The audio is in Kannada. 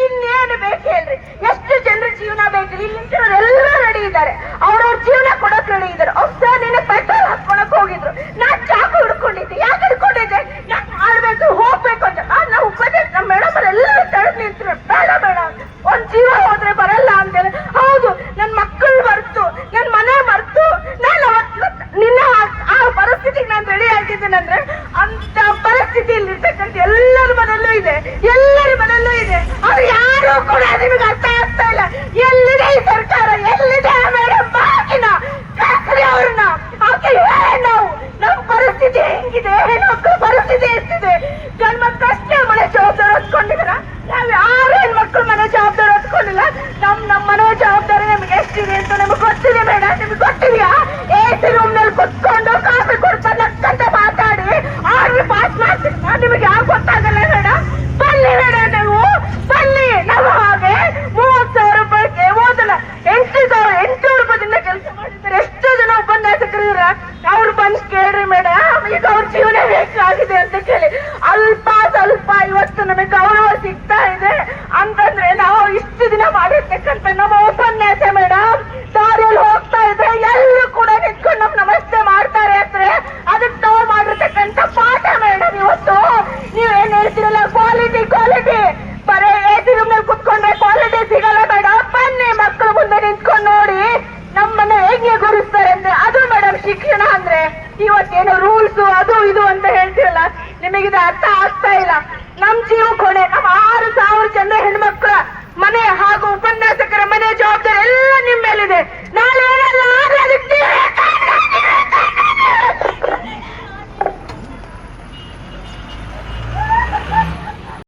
ಇನ್ನೇನು ಬೇಕು ಹೇಳ್ರಿ? ಎಷ್ಟು ಜನರ ಜೀವನ ಬೇಕು? ಇಲ್ಲಿ ನಿಂತಿರೋರೆಲ್ಲ ರೆಡಿ ಇದ್ದಾರೆ. ಅವ್ರವ್ರ ಜೀವನ ಕೊಡಕ್ ರೆಡಿ ಇದ್ದಾರೆ. ಅವ್ರ ಸರ್ ನಿನ್ನ ಪೆಟ್ರೋಲ್ ಹಾಕೊಳಕ್ ಹೋಗಿದ್ರು. ನಾ ಚಾಕು ಹಿಡ್ಕೊಂಡಿದ್ದೆ. ಯಾಕೆ ಹಿಡ್ಕೊಂಡಿದ್ದೆ? ಯಾಕೆ ಮಾಡ್ಬೇಕು ಹೋಗ್ಬೇಕು ಅಂತ. ಆ, ನಾವು ಉಪದೇಶ ನಮ್ಮ ಮೇಡಮ್ ಎಲ್ಲ ತಡೆದು ನಿಂತ್ರು. ಬೇಡ ಬೇಡ. ಒಂದ್ ಜೀವ ಹೋದ್ರೆ ಬರಲ್ಲ ಅಂತೇಳಿ. ಹೌದು ನನ್ ಮಕ್ಕಳು ಮರ್ತು. ನನ್ ಮನೆ ಮರ್ತು. ನಾನು ನಿನ್ನ ಆ- ಪರಿಸ್ಥಿತಿಗೆ ನಾನು ರೆಡಿ ಆಗಿದ್ದೇನಂದ್ರೆ ಅಂತ ಪರಿಸ್ಥಿತಿಯಲ್ಲಿ ಇರ್ತಕ್ಕಂಥ ಎಲ್ಲರ ಮನೆಯಲ್ಲೂ ಇದೆ. ಎಲ್ಲರ ಮನೆಯಲ್ಲೂ ಇದೆ ಅದು ಯಾರು ಕೂಡ ನಿಮಗೆ ಅರ್ಥ ಆಗ್ತಾ ಇಲ್ಲ ಎಲ್ಲಿದೆ ಈ ಸರ್ಕಾರ ಎಲ್ಲಿದೆ ಮೇಡಮ್ ಬಾಕಿನ ಕರ್ಸ್ರಿ ಅವ್ರನ್ನ ಆಕೆ ಹೇಳಿ ನಾವು ನಮ್ಮ ಪರಿಸ್ಥಿತಿ ಹೆಂಗಿದೆ ಹೆಣ್ಮಕ್ಳ ಪರಿಸ್ಥಿತಿ ಎಷ್ಟಿದೆ ಗಂಡ್ ಮಕ್ಕಳಷ್ಟೇ ಮನೆ ಜವಾಬ್ದಾರಿ ಹೊತ್ಕೊಂಡಿದಾರ ನಾವ್ ಯಾರು ಹೆಣ್ಮಕ್ಳು ಮನೆ ಜವಾಬ್ದಾರಿ ಹೊತ್ಕೊಂಡಿಲ್ಲ ನಮ್ ನಮ್ಮ ಮನೆ ಜವಾಬ್ದಾರಿ ನಮ್ಗೆ ಎಷ್ಟಿದೆ ಅಂತ ನಮ್ಗೆ ಗೊತ್ತಿದೆ ಬೇಡ ನಿಮ್ಗೆ ಗೊತ್ತಿದ್ಯಾ ಎ ಸಿ ರೂಮ್ನಲ್ಲಿ ಕುತ್ಕೊಂಡು ಕಾಫಿ ಕೊಡ್ತಾ ನಕ್ಕಂತ ಮಾತಾಡಿ ಆರ್ಮಿ ಪಾಸ್ ಮಾಡ್ತೀನಿ ನಾನ್ ನಿಮಗೆ ಯಾಕೆ ಗೊತ್ತಾಗಲ್ಲ ಬೇಡ ಬನ್ನಿ ಬೇಡ ನೀವು ಬನ್ನಿ ನಾವು ಹಾಗೆ ಮೂವತ್ ಸಾವಿರ ರೂಪಾಯಿಗೆ ಓದಲ್ಲ ಎಂಟು ಸಾವಿರ ಎಂಟುನೂರು ರೂಪಾಯಿಂದ ಕೆಲಸ ಮಾಡಿದ್ದಾರೆ ಎಷ್ಟು ಜನ ಉಪನ್ಯಾಸಕರಿದ್ರ ಅವ್ರು ಬಂದು ಕೇಳ್ರಿ ಮೇಡಮ್ ಈಗ ಅವ್ರ ಜೀವನ ಬೇಕಾಗಿದೆ ಅಂತ ಕೇಳಿ ಅಲ್ಪ ಸ್ವಲ್ಪ ಇವತ್ತು ನಮಗೆ ಗೌರವ ಸಿಗ್ತಾ ಇದೆ ಅಂತಂದ್ರೆ ನಾವು ಇಷ್ಟು ದಿನ ಮಾಡಿರ್ತಕ್ಕಂಥ ನಮ್ಮ ಉಪನ್ಯಾಸ ಮೇಡಮ್ ದಾರಿಯಲ್ಲಿ ಹೋಗ್ತಾ ಇದ್ರೆ ಎಲ್ಲರೂ ಕೂಡ ನಿಂತ್ಕೊಂಡು ನಮ್ ನಮಸ್ತೆ ಮಾಡ್ತಾರೆ ಅಂದ್ರೆ ಅದಕ್ಕೆ ನಾವು ಮಾಡಿರ್ತಕ್ಕಂಥ ಪಾಠ ಮೇಡಮ್ ಇವತ್ತು. ನೀವೇನ್ ಹೇಳ್ತಿರಲ್ಲ ಕ್ವಾಲಿಟಿ ಕ್ವಾಲಿಟಿ ಬರೇ ಎಸಿ ರೂಮ್ನಲ್ಲಿ ಕುತ್ಕೊಂಡ್ರೆ ಕ್ವಾಲಿಟಿ ಸಿಗಲ್ಲ ಮೇಡಮ್ ಬನ್ನಿ ಮಕ್ಕಳು ಮುಂದೆ ನಿಂತ್ಕೊಂಡು ನೋಡಿ ನಮ್ಮನ್ನ ಹೆಂಗೆ ಗುರುಸ್ತಾರೆ ಅಂದ್ರೆ. ಅದು ಮೇಡಮ್ ಶಿಕ್ಷಣ ಅಂದ್ರೆ. ಇವತ್ತೇನೋ ರೂಲ್ಸ್ ಅದು ಇದು ಅಂತ ಹೇಳ್ತಿರಲ್ಲ, ನಿಮಗಿದು ಅರ್ಥ ಆಗ್ತಾ ಇಲ್ಲ. ನಮ್ ಜೀವ ಕೊನೆ, ನಮ್ಮ